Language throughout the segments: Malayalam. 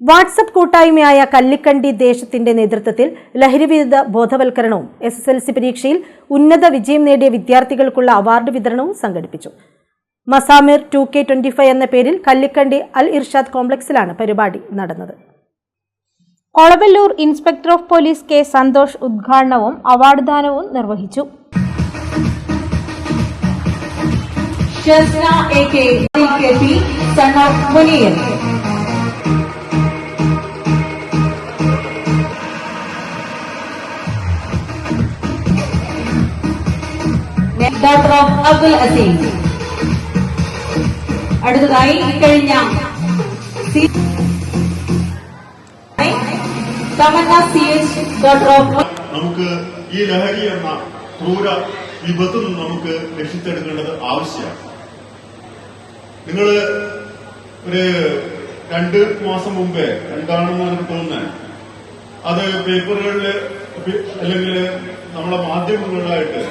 വാട്സപ്പ് കൂട്ടായ്മയായ കല്ലിക്കണ്ടി ദേശത്തിന്റെ നേതൃത്വത്തിൽ ലഹരിവിരുദ്ധ ബോധവൽക്കരണവും എസ് എസ് എൽ സി പരീക്ഷയിൽ ഉന്നത വിജയം നേടിയ വിദ്യാർത്ഥികൾക്കുള്ള അവാർഡ് വിതരണവും സംഘടിപ്പിച്ചു. Mazamir two K twenty five എന്ന പേരിൽ കല്ലിക്കണ്ടി അൽ ഇർഷാദ് കോംപ്ലക്സിലാണ് പരിപാടി നടന്നത്. Kolavallur inspector of police K Santhosh ഉദ്ഘാടനവും അവാർഡ് ദാനവും നിർവഹിച്ചു. Shazna A K son of Munian. Of Abdul Aziz. അടുത്തതായി ഇക്കഴിഞ്ഞ C- Tamannaah C H doctor നമുക്ക് ഈ ലഹരി എന്ന ക്രൂര വിപത്തും നമുക്ക് രക്ഷിച്ചെടുക്കേണ്ടത് ആവശ്യമാണ്. നിങ്ങൾ ഒരു രണ്ട് മാസം മുമ്പേ എന്താണെന്ന് എനിക്ക് തോന്നുന്നത് അത് പേപ്പറുകളിൽ അല്ലെങ്കിൽ നമ്മളെ മാധ്യമങ്ങളിലായിട്ട്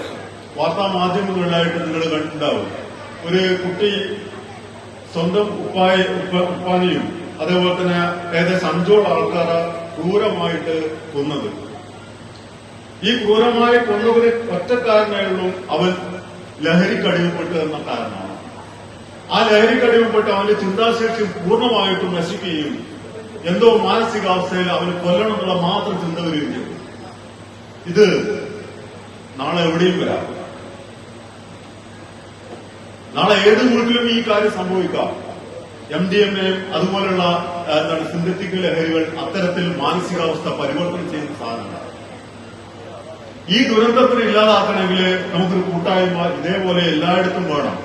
വാർത്താ മാധ്യമങ്ങളിലായിട്ട് നിങ്ങൾ കണ്ടിട്ടുണ്ടാവും. ഒരു കുട്ടി സ്വന്തം ഉപ്പായ ഉപ്പ- ഉപ്പാനെയും അതേപോലെ തന്നെ ഏകദേശം അഞ്ചോളം ആൾക്കാരെ ക്രൂരമായിട്ട് കൊന്നത്. ഈ ക്രൂരമായി കൊന്നവരെ ഒറ്റക്കാരനായുള്ളൂ അവൻ ലഹരിക്കടിമപ്പെട്ട് എന്ന കാരണമാണ്. ആ ലഹരിക്കടിവപ്പെട്ട് അവന്റെ ചിന്താശേഷി പൂർണമായിട്ടും നശിക്കുകയും എന്തോ മാനസികാവസ്ഥയിൽ അവന് കൊല്ലണം എന്നുള്ള മാത്രം ചിന്ത വരികയും ഇത് നാളെ എവിടെയും വരാം. നാളെ ഏത് വീട്ടിലും ഈ കാര്യം സംഭവിക്കാം. എം ഡി എം എ അതുപോലുള്ള എന്താണ് സിന്തറ്റിക് ലഹരികൾ അത്തരത്തിൽ മാനസികാവസ്ഥ പരിവർത്തനം ചെയ്യുന്ന സാധനമാണ് ഈ ദുരന്തത്തിന് ഇല്ലാതാക്കണമെങ്കിൽ നമുക്കൊരു കൂട്ടായ്മ ഇതേപോലെ എല്ലായിടത്തും വേണം.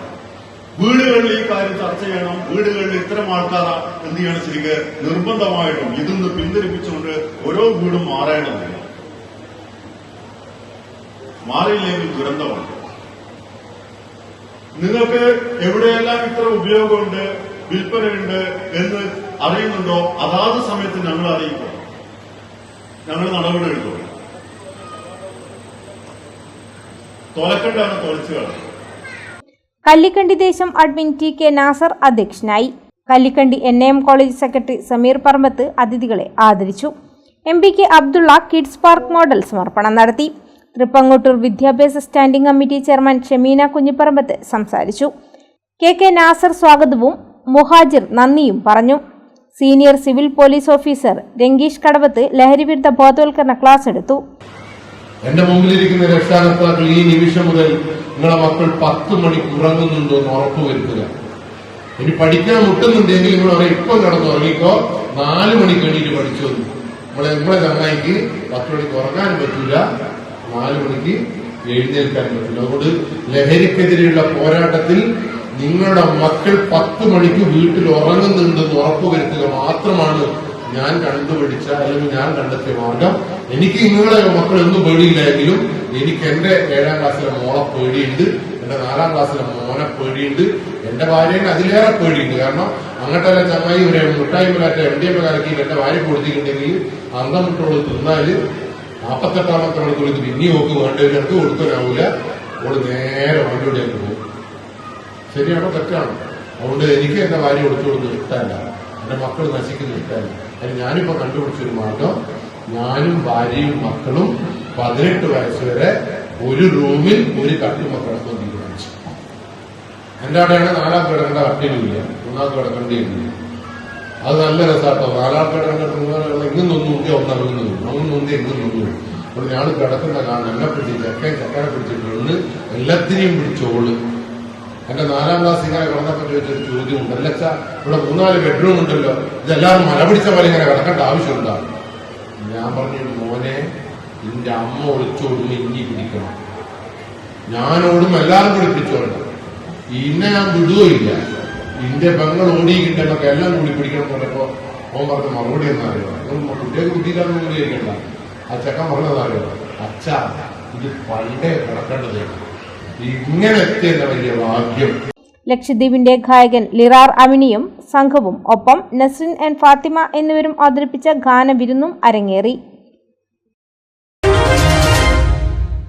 വീടുകളിൽ ഈ കാര്യം ചർച്ച ചെയ്യണം. വീടുകളിൽ ഇത്തരം ആൾക്കാർ എന്ത് ചെയ്യണം ശരിക്ക് നിർബന്ധമായിട്ടും ഇതൊന്ന് പിന്തിരിപ്പിച്ചുകൊണ്ട് ഓരോ വീടും മാറേണ്ടതില്ല. മാറിയില്ലെങ്കിൽ ദുരന്തമാണ്. നിങ്ങൾക്ക് എവിടെയെല്ലാം ഇത്ര ഉപയോഗമുണ്ട് വിൽപ്പനയുണ്ട് എന്ന് അറിയുന്നുണ്ടോ? അതാത് സമയത്ത് ഞങ്ങൾ അറിയിക്കും. ഞങ്ങൾ നടപടി എടുക്കും. തോലക്കണ്ടാണ് കല്ലിക്കണ്ടി ദേശം അഡ്മിൻ ടി കെ നാസർ അധ്യക്ഷനായി. Kallikkandi N M college secretary Sameer Parambath അതിഥികളെ ആദരിച്ചു. M P K Abdulla kids park model സമർപ്പണം നടത്തി. തൃപ്പങ്ങോട്ടൂർ വിദ്യാഭ്യാസ standing committee chairman Shameena Kunhiparambath സംസാരിച്ചു. കെ കെ നാസർ സ്വാഗതവും മുഹാജിർ നന്ദിയും പറഞ്ഞു. Senior civil police officer Rangeesh Kadavath ലഹരിവിരുദ്ധ ബോധവൽക്കരണ ക്ലാസ് എടുത്തു. എന്റെ മുമ്പിലിരിക്കുന്ന രക്ഷാകർത്താക്കൾ ഈ നിമിഷം മുതൽ നിങ്ങളെ മക്കൾ പത്ത് മണിക്ക് ഉറങ്ങുന്നുണ്ടോ എന്ന് ഉറപ്പുവരുത്തുക ഇനി പഠിക്കാൻ മുട്ടുന്നുണ്ടെങ്കിൽ നിങ്ങൾ അവരെ ഇപ്പം കിടന്നു ഉറങ്ങിക്കോ. നാല് മണിക്ക് എണീറ്റ് പഠിച്ചു. നമ്മളെ നമ്മളെ ചങ്ങായിക്ക് പത്ത് മണിക്ക് ഉറങ്ങാൻ പറ്റൂല. നാല് മണിക്ക് എഴുന്നേൽക്കാൻ പറ്റില്ല. അതുകൊണ്ട് ലഹരിക്കെതിരെയുള്ള പോരാട്ടത്തിൽ നിങ്ങളുടെ മക്കൾ പത്ത് മണിക്ക് വീട്ടിൽ ഉറങ്ങുന്നുണ്ടെന്ന് ഉറപ്പുവരുത്തുക മാത്രമാണ് ഞാൻ കണ്ടുപിടിച്ച അല്ലെങ്കിൽ ഞാൻ കണ്ടെത്തിയ മാർഗം. എനിക്ക് നിങ്ങളെ മക്കൾ ഒന്നും പേടിയില്ലെങ്കിലും എനിക്ക് എന്റെ ഏഴാം ക്ലാസ്സിലെ മോളെ പേടിയുണ്ട്. എന്റെ നാലാം ക്ലാസ്സിലെ മോനെ പേടിയുണ്ട്. എന്റെ ഭാര്യനെ അതിലേറെ പേടിയുണ്ട്. കാരണം അങ്ങോട്ടല്ല ചങ്ങായി ഒരു മുട്ടായ്മ കാറ്റ എം ഡി എം എന്റെ ഭാര്യ കൊടുത്തിട്ടുണ്ടെങ്കിൽ അന്തം മുട്ടോൾ തിന്നാൽ നാപ്പത്തെട്ടാമത്തെ മണിക്കൂർ ഇത് പിന്നെ നോക്ക് വേണ്ടവർക്ക് കൊടുക്കാനാവൂല ഓൾ നേരെ വണ്ടിയോടെയൊക്കെ പോകും. ശരിയാണോ തെറ്റാണോ? അതുകൊണ്ട് എനിക്ക് എന്റെ ഭാര്യ കൊടുത്തു കൊടുക്കുന്നത് ഇഷ്ടമല്ല എന്റെ മക്കൾ നശിക്കുന്നത് ഇഷ്ടമല്ല അതിന് ഞാനിപ്പോ കണ്ടുപിടിച്ചൊരു മാർഗം. ഞാനും ഭാര്യയും മക്കളും പതിനെട്ട് വയസ്സ് വരെ ഒരു റൂമിൽ ഒരു കട്ടി കിടക്കാൻ തീരുമാനിച്ചു. എന്റെ അവിടെയാണ് നാലാം കിടക്കേണ്ട കട്ടിലില്ല മൂന്നാം കിടക്കേണ്ടിയില്ല അത് നല്ല രസാട്ടോ. നാലാം കിടക്കേണ്ട ഇങ്ങും ഒന്ന് ഒന്നിറങ്ങുന്നു അങ്ങും നോക്കി ഇങ്ങും നൊന്നു. അപ്പോൾ ഞാൻ കിടക്കുന്ന കാണാൻ എന്നെ പിടിച്ച് ചക്കയും ചക്കനെ പിടിച്ചിട്ടുണ്ട്. എല്ലാത്തിനെയും പിടിച്ചോൾ എന്റെ നാലാം ക്ലാസ് ഇങ്ങനെ കിടന്നപ്പോൾ ചോദിച്ചൊരു ചോദ്യമുണ്ട് അല്ലച്ച ഇവിടെ മൂന്നാൽ ബെഡ്റൂം ഉണ്ടല്ലോ. ഇതെല്ലാവരും മല പിടിച്ച പോലെ ഇങ്ങനെ കിടക്കേണ്ട ആവശ്യമുണ്ടോ ഞാൻ പറഞ്ഞു മോനെ നിന്റെ അമ്മ ഒളിച്ചോടും ഇനി പിടിക്കണം. ഞാനോടും എല്ലാവരും പിടിപ്പിച്ചോളാം ഇന്നെ ഞാൻ വിടുകയില്ല. ഇന്റെ പെങ്ങൾ ഓടിയിട്ടുണ്ടെന്നൊക്കെ എല്ലാം കൂടി പിടിക്കണം എന്ന് പറഞ്ഞപ്പോ ഓൻ പറഞ്ഞ മറുപടി എന്നറിയോ കുട്ടിയെ കുട്ടിയിലാണ് കൂടി ഇരിക്കണ്ട ആ ചെക്കൻ പറഞ്ഞതറിയോ അച്ഛ ഇത് പണ്ടേ കിടക്കേണ്ടതാണ് ഇങ്ങനെ എത്തിയെന്ന വലിയ ഭാഗ്യം. ലക്ഷദ്വീപിന്റെ ഗായകൻ ലിറാർ അമിനിയും സംഘവും ഒപ്പം നസ്രിൻ ആൻഡ് ഫാത്തിമ എന്നിവരും അവതരിപ്പിച്ച ഗാനവിരുന്നും അരങ്ങേറി.